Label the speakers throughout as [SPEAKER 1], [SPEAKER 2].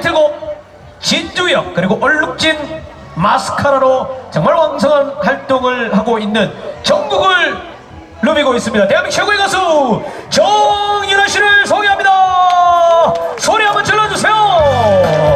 [SPEAKER 1] 타이틀곡 진주역 그리고 얼룩진 마스카라로 정말 왕성한 활동을 하고 있는 전국을 누비고 있습니다. 대한민국 최고의 가수 정윤아 씨를 소개합니다. 소리 한번 질러주세요.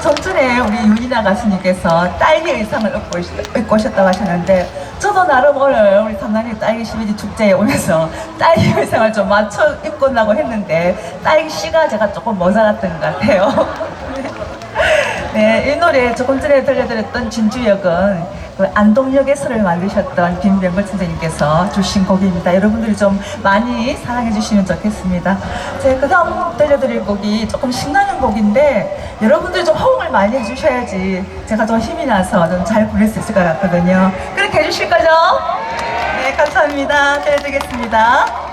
[SPEAKER 2] 전전에 우리 윤이나 가수님께서 딸기 의상을 입고, 오셨- 입고 오셨다고 하셨는데, 저도 나름 오늘 우리 삼남리 딸기 12지 축제에 오면서 딸기 의상을 좀 맞춰 입고 온다고 했는데, 딸기 씨가 제가 조금 모자랐던 것 같아요. 네, 이 노래 조금 전에 들려드렸던 진주역은 그 안동역에서를 만드셨던 김병걸 선생님께서 주신 곡입니다. 여러분들이 좀 많이 사랑해 주시면 좋겠습니다. 제가 그 다음 들려드릴 곡이 조금 신나는 곡인데 여러분들이 좀 호응을 많이 해주셔야지 제가 좀 힘이 나서 좀 잘 부를 수 있을 것 같거든요. 그렇게 해주실 거죠? 네, 감사합니다. 들려드리겠습니다.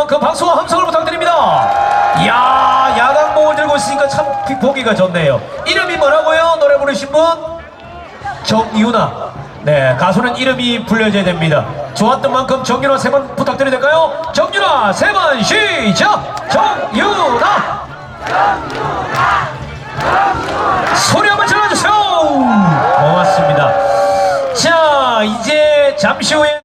[SPEAKER 3] 한번 그
[SPEAKER 2] 박수와 함성을 부탁드립니다. 이야, 야광봉을 들고 있으니까 참 보기가 좋네요. 이름이 뭐라고요? 노래 부르신 분? 정유나. 네, 가수는 이름이 불려져야 됩니다. 좋았던 만큼 정유나 세 번 부탁드려도 될까요? 정유나 세 번 시작! 정유나! 소리 한번 질러주세요! 고맙습니다. 자, 이제 잠시 후에